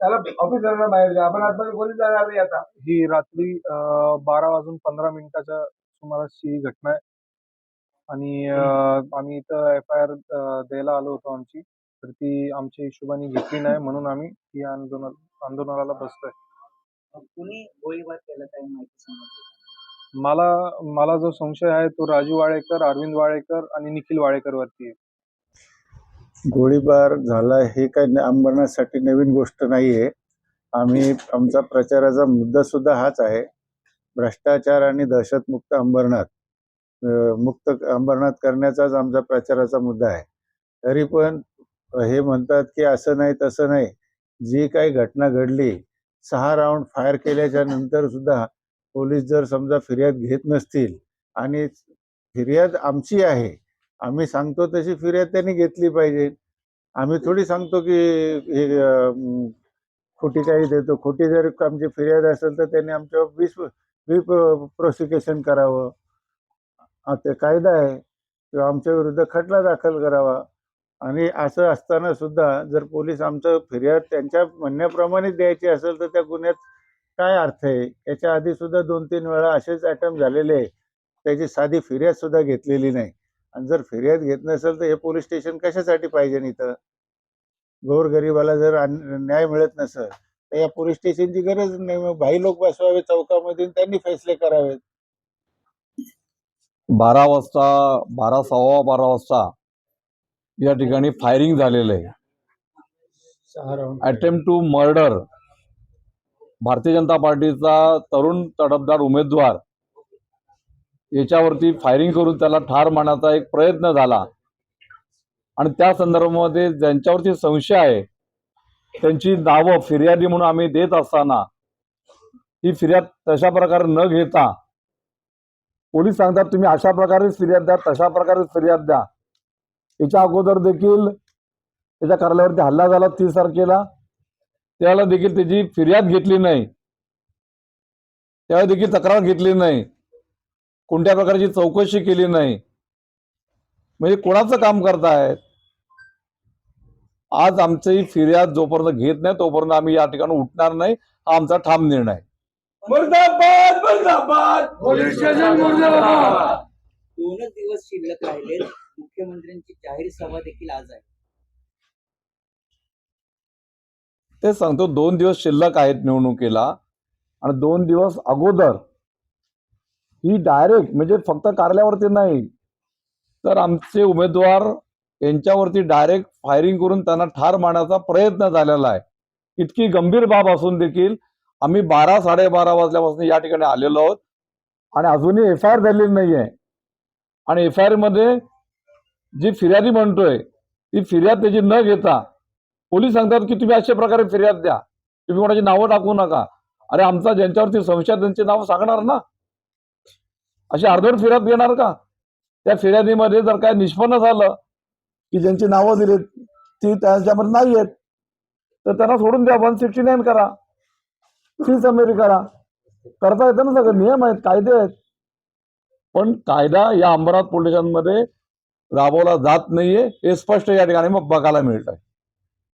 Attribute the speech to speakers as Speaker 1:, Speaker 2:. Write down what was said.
Speaker 1: त्याला ऑफिसरला बाहेर द्या आपण आतमध्ये कोणी जाणार नाही आता.
Speaker 2: ही रात्री अं, बारा वाजून पंधरा मिनिटाच्या सुमारास ही घटना आहे. आणि अं, आम्ही इथं एफ आय आर द्यायला आलो होतो आमची. तर ती आमच्या हिशोबाने घेतली नाही म्हणून आम्ही ही आंदोलन आंदोलनाला बसतोय
Speaker 3: कुणी गोळीबार केला काही माहिती समजली
Speaker 2: मला मला जो संशय आहे तो राजू वाळेकर अरविंद वाळेकर आणि निखिल वाळेकर वरती आहे.
Speaker 4: गोळीबार झाला हे काही न- अंबरनाथसाठी नवीन गोष्ट नाही आहे आम्ही आमचा प्रचाराचा मुद्दा सुद्धा हाच आहे. भ्रष्टाचार आणि दहशतमुक्त अंबरनाथ अं, मुक्त अंबरनाथ करण्याचाच आमचा प्रचाराचा मुद्दा आहे. तरी पण हे म्हणतात की असं नाही तसं नाही. जी काही घटना घडली सहा राऊंड फायर केल्याच्यानंतर सुद्धा पोलीस जर समजा फिर्याद घेत नसतील आणि फिर्याद आमची आहे आम्ही सांगतो तशी फिर्याद त्यांनी घेतली पाहिजे. आम्ही थोडी सांगतो की हे खोटी काही देतो. खोटी जर आमची फिर्याद असेल तर त्यांनी आमच्यावर वीस वी प्रोसिक्युशन करावं. ते कायदा आहे. किंवा आमच्या विरुद्ध खटला दाखल करावा. आणि असं असताना सुद्धा जर पोलीस आमचं फिर्याद त्यांच्या म्हणण्याप्रमाणेच द्यायची असेल तर त्या गुन्ह्यात काय अर्थ आहे? याच्या आधी सुद्धा दोन तीन वेळा असेच अटॅम्प झालेले आहे. त्याची साधी फिर्याद सुद्धा घेतलेली नाही. आणि जर फिर्याद घेत नसेल तर हे पोलीस स्टेशन कशासाठी पाहिजे इथं? गोरगरिबाला जर न्याय मिळत नसेल तर या पोलीस स्टेशनची गरज नाही. मग भाई लोक बसवावे चौकामध्ये आणि त्यांनी फैसले करावेत.
Speaker 5: बारा वाजता बारा सव्वा बारा वाजता या ठिकाणी फायरिंग झालेलं आहे. Attempt to murder Bharatiya Janata पार्टीचा तरुण तडफदार उमेदवार याच्यावरती फायरिंग करून त्याला ठार मारण्याचा एक प्रयत्न झाला. आणि त्या संदर्भामध्ये ज्यांच्यावरती संशय आहे त्यांची नावं फिर्यादी म्हणून आम्ही देत असताना ही फिर्याद तशा प्रकारे न घेता पोलीस सांगतात तुम्ही अशा प्रकारेच फिर्याद द्या तशा प्रकारेच फिर्याद द्या. याच्या अगोदर देखील त्याच्या कार्यालयावरती हल्ला झाला तीस तारखेला. त्यावेळेला देखील त्याची फिर्याद घेतली नाही. त्यावेळी देखील तक्रार घेतली नाही. कोणत्या प्रकारची चौकशी केली नाही? म्हणजे कोणाचं काम करतायत? आज आमची फिर्याद जोपर्यंत घेत नाही तोपर्यंत आम्ही या ठिकाणी उठणार नाही. हा आमचा ठाम निर्णय. आहे.
Speaker 1: मुर्दाबाद मुर्दाबाद! पोलीस स्टेशन मुर्दाबाद!
Speaker 3: दोनच दिवस शिल्लक राहिले मुख्यमंत्र्यांची जाहीर सभा देखील आज आहे.
Speaker 5: तेच सांगतो दोन दिवस शिल्लक आहेत निवडणुकीला. आणि दोन दिवस अगोदर ही डायरेक्ट म्हणजे फक्त कार्यालयावरती नाही. तर आमचे उमेदवार यांच्यावरती डायरेक्ट फायरिंग करून त्यांना ठार मारण्याचा प्रयत्न झालेला आहे. इतकी गंभीर बाब असून देखील आम्ही बारा साडेबारा वाजल्यापासून या ठिकाणी आलेलो आहोत. आणि अजूनही एफ आय आर झालेली नाही आहे आणि एफ आय आरमध्ये जी फिर्यादी म्हणतोय ती फिर्याद त्याची न घेता पोलीस सांगतात की तुम्ही अशा प्रकारे फिर्याद द्या. तुम्ही कोणाची नावं टाकू नका. अरे आमचा ज्यांच्यावरती संशय त्यांची नावं सांगणार ना? अशी अर्धवट फिर्यात घेणार का? त्या फिर्यादीमध्ये जर काय निष्पन्न झालं की ज्यांची नावं दिलीत ती त्यांच्यामध्ये नाही आहेत तर त्यांना सोडून द्या. वन सिक्स्टी नाईन करा. फी समेरी करा. करता येतं ना सगळं? नियम आहेत कायदे आहेत. पण कायदा या अंबरनाथ पोलिसांमध्ये राबवला जात नाहीये हे स्पष्ट या ठिकाणी मग बघायला मिळत आहे